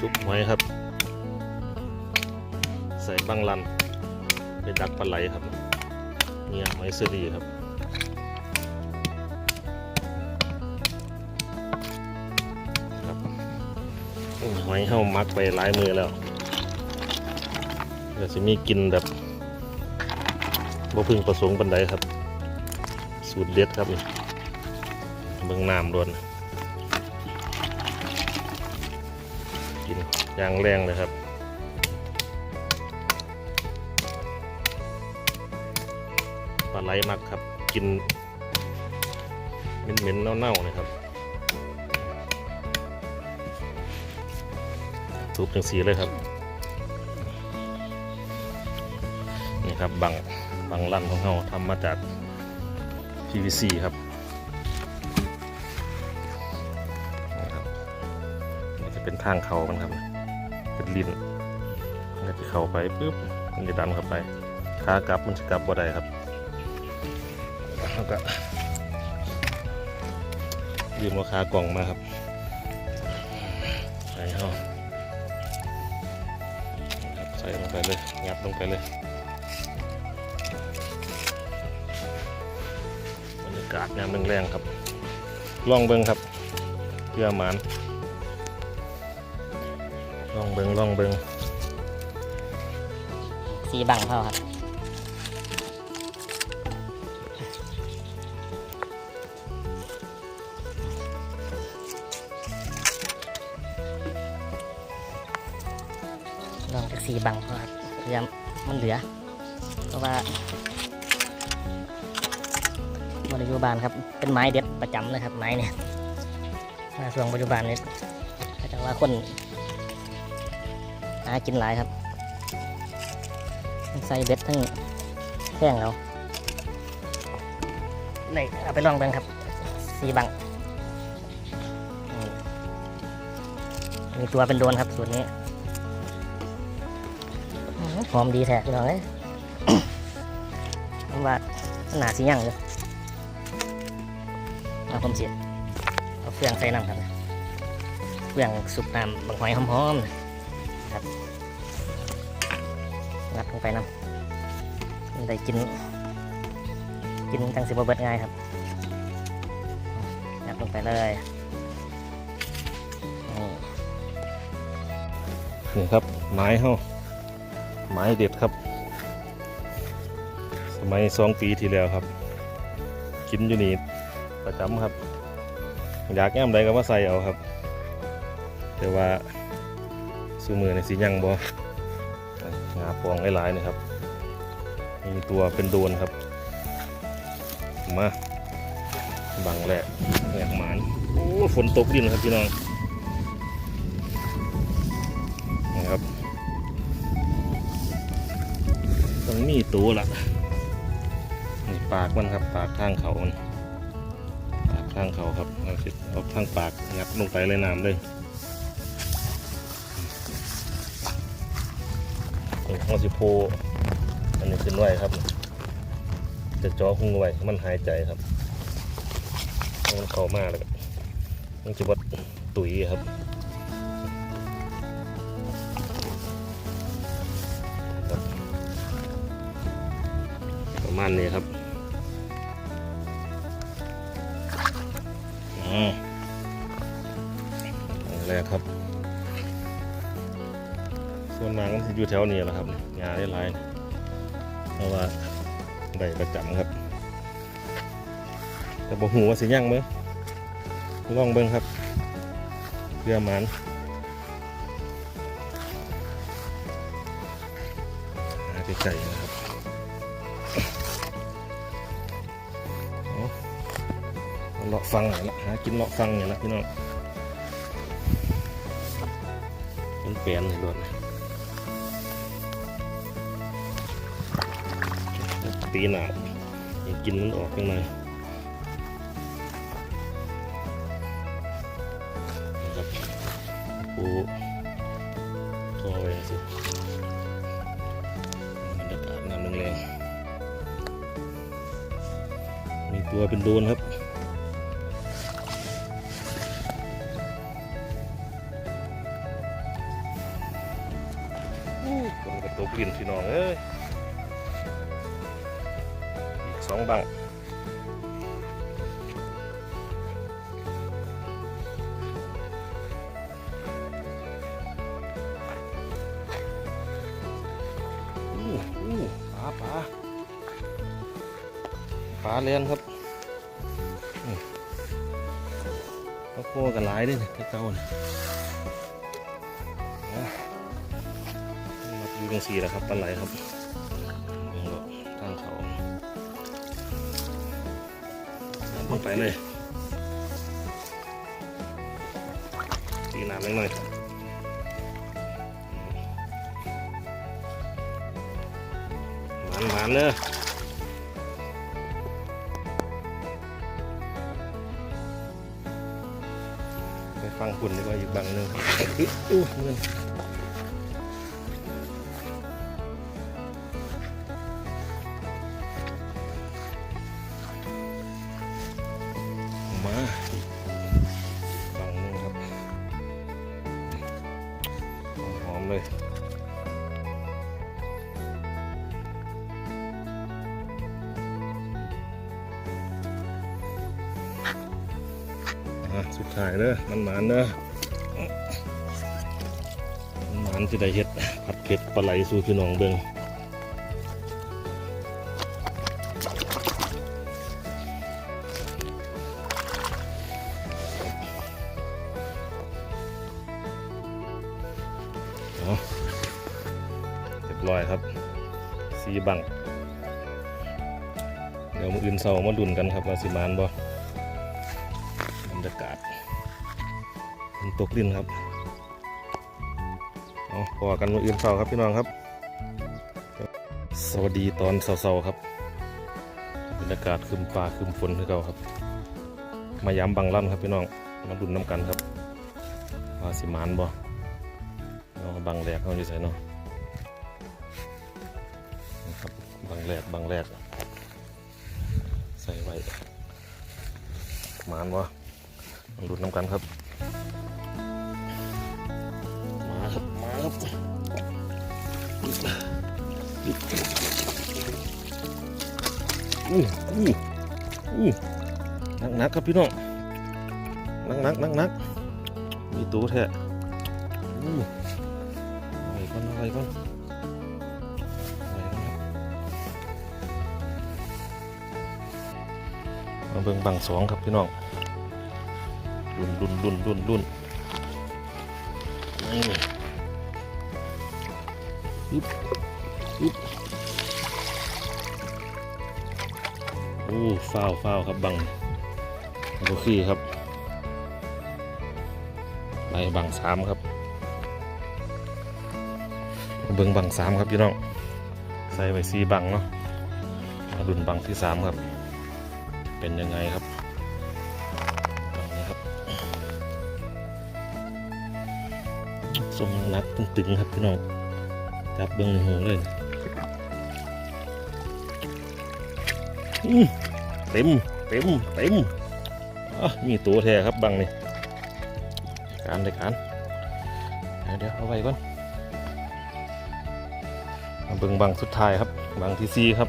จุบหอยครับ ใส่บังลันไปดักปลาไหลครับ เนี่ยหอยเสรีครับครับอุ้ยหอยเข้ามักไปหลายมือแล้วเดี๋ยวจะมีกินแบบบ่พึงประสงค์ปันใดครับ สูตรเด็ดครับเบิ่งน้ำล้วน กินอย่างแรงเลยครับปลาไหลมักครับกินเหม็นๆเน่าๆนะครับทุบจังสีเลยครับนี่ครับบังบังลั่นของเราทำมาจาก PVC ครับ นี่จะเป็นทางเขามันครับ เป็นลิ้นมันจะเข้าไปปุ๊บมันจะดันเข้าไปขากลับมันจะกลับบ่ได้ครับแล้วก็ยืมราคากล่องมาครับใส่เข้าใส่ลงไปเลยงัดลงไปเลยบรรยากาศยามแรงๆครับ ลองเบิ้งครับเพื่อหมาน ลองเบิงลองเบิงสีบังเขาครับลองจากสีบังเขาครับพยายามมันเหลือ เพราะว่าบริยุบาลครับ เป็นไม้เด็ดประจำเลยครับไม้เนี่ยมาช่วงปัจจุบันนี้ก็จะว่าคน หากินหลายครับใส่เบ็ดทั้งแข้งเราเลยเอาไปลองกันครับสีบังอืมมีตัวเป็นโดนครับส่วนนี้อื้อหือหอมดีแท้พี่น้องเอ้ยผมว่าหนาสีย่างเลยเอาผมเสียเอาเฟืองใส่น้ำครับเฟืองสุกน้ำบางหอยหอมๆนะครับ งัดลงไปน้ำได้กิน กินจังสิบเบิดง่ายครับงัดลงไปเลยนี่ครับไม้เฮาไม้เด็ดครับ สมัยสองปีที่แล้วครับ กินอยู่นี่ประจำครับ อยากแง้มใดก็มาใส่เอาครับ แต่ว่าสูมือในสียังบ่าปองหลายๆนะครับมีตัวเป็นโดนครับ มาบังแหลกแหลกหมานโอ้ฝนตกดินครับพี่น้องนะครับต้องมีตัวละนี่ปากมันครับ ปากข้างเขามันปากข้างเขาครับเอาสิเอาข้างปากงัดลงไปเลยน้ำเลย นี่เอสิโพอันนี้ขึ้นไว้ครับ จะจ่อหุ้งไว้มันหายใจครับมันเข้ามาแล้วก็มันจะวัดตุ๋ยครับประมาณนี้ครับอืมอันแรกครับ ส่วนนางมันสิอยู่แถวนี้แหละครับงานได้หลายเพราะว่าได้ประจำครับ แต่บอกหูว่าสิย่างเบิ้งลองเบิ้งครับเพื่อหมันหาไกลๆนะครับเลาะฟังหน่อยละหากินเลาะฟังอย่างละพี่น้องเป็นเปลี่ยนให้ด่วน ตีหนาให้กินมันออกยังไงนะครับปูทอไว้สิบรรยากาศน้ำแรงๆมีตัวเป็นโดนครับสกับตัวกลิ่นพี่น้องเอ้ยอีก สองบังอู้อู้ปลาปลาปลาเลียนครับอืมก็โคกันหลายด้วยนะเจ้าเนี่ยมาอยู่ตรงสีแล้วครับปลาไหลครับ ลงไปเลยตีน้ำเล็กหน่อยหวานหวานเลยไปฟังคุณดีกว่าอีกบังนึงอู้เงิน เลยอะสุดท้ายเด้อมันหมานเด้อมันหมานจะได้เฮ็ดผัดเผ็ดปลาไหลสู่พี่น้องเบิ่ง ร้อยครับสีบังเดี๋ยวมาอื่นเสาร์มาดุนกันครับว่าสิมานบ่บรรยากาศมันตกดินครับเอาพอกันมาอื่นเสาร์ครับพี่น้องครับ สวัสดีตอนเสาร์ๆครับบรรยากาศคืมฟ้าคืมฝนคือเก่าครับ มายามบังลั่นครับพี่น้องมาดุนน้ำกันครับว่าสิมานบ่เอาบังแรกเขาอยู่ใส่เนาะ แรกบางแรก ใส่ไว้มานวะมาลุ้นน้ำกันครับ มาครับ มาครับอู้อู้อู้นักนักครับพี่น้องนักนักนักนักมีตัวแท้อู้อะไรก่อนอะไรก่อน มาเบิ่งบังสองครับพี่น้องรุ่นรุ่นรุ่นรุ่นรุ่นนี่ปึ๊บปึ๊บโอ้ฟ้าวฟ้าวครับบังโอเคครับไล่บังสามครับเบิ่งบังสามครับพี่น้องใส่ไว้สีบังเนาะมาดุนบังที่สามครับ เป็นยังไงครับนี้ครับทรงนักตึงๆครับพี่น้องจับเบิ้งในหูเลยอื้อเต็มเต็มเต็มมีตัวแท้ครับบังนี่การได้การเดี๋ยวเอาไว้ก่อนเบิ้งบังสุดท้ายครับบังที่สี่ครับ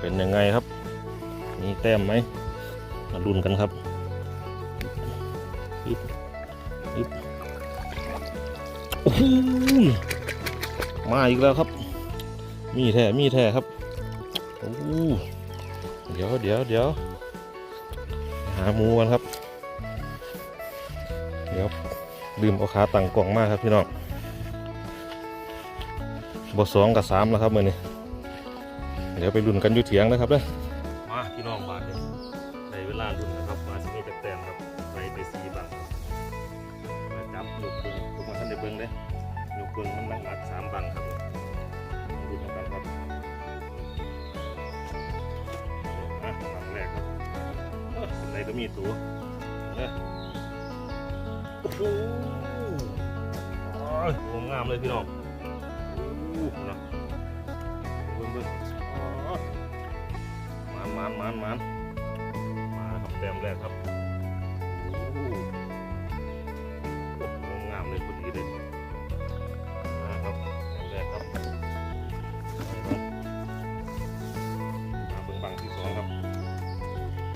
เป็นยังไงครับ มีแต้มไหมมาลุ้นกันครับอึ๊บอึ๊บโอ้โหมาอีกแล้วครับ มีแท้มีแท้ครับโอ้โหเดี๋ยวเดี๋ยวเดี๋ยวหาหมูกันครับ เดี๋ยวลืมเอาขาตั้งกล่องมากครับพี่น้องบทสองกับสามแล้วครับมือนี้เดี๋ยวไปลุ้นกันอยู่เถียงนะครับเด้อ พี่น้องบาทเลยในเวลาลุ้นนะครับมาสิมีจักแต้มครับใส่ไปสีบังมาจับลูกเบิ้งลูกมาท่านได้เบิ้งเด้ลูกเบิ้งมันนักหนักสามบังครับดูกันกันครับอะบังแรกครับในก็มีตัวเอ้อโอ้โหโอ้โหงามเลยพี่น้อง มานมานมานมาครับแต้มแรกครับโอ้โหงามเลยพอดีเลยมาครับแต้มแรกครับมาเบิ่งบังที่สองครับ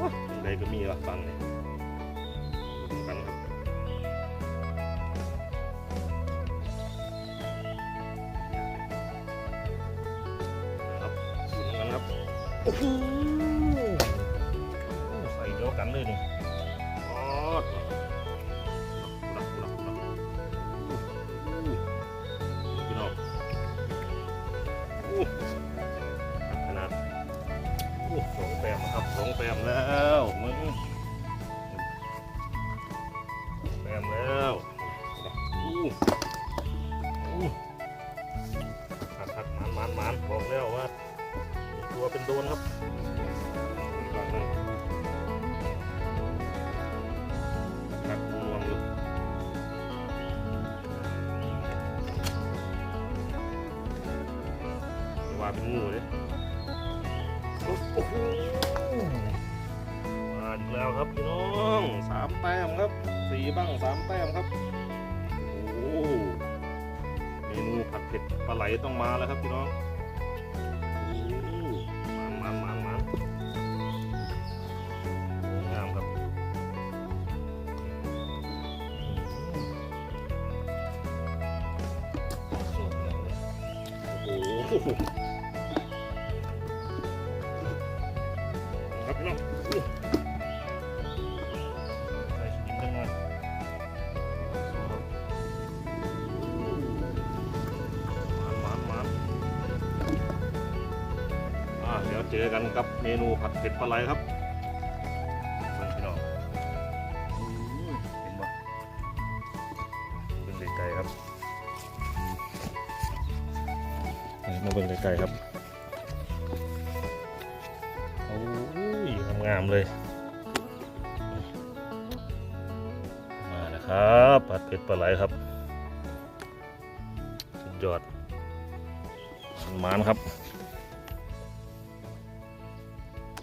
ว้าเป็ไรก็มีละฟังเนี่ยดูครับครับดูกันครับโอ้โห เป็นโดนครับอีกฝั่งหนึ่งหักงวงอยู่อย่าว่าเป็นงูเลยโอ้โหมาอีกแล้วครับพี่น้องสามแต้มครับสี่บ้างสามแต้มครับโอ้โหเมนูผัดเผ็ดปลาไหลต้องมาแล้วครับพี่น้อง น้องอู้ใส่กินกันหน่อยหวานหวานอ่าเดี๋ยวเจอกันกับเมนูผัดเผ็ดปลาไหลครับเบิ่งพี่น้องเห็นบ่เป็นไก่ครับนี่มาเบิ่งไก่ครับามเลย มาแล้วครับผัดเผ็ดปลาไหลครับ สุดยอดมันครับ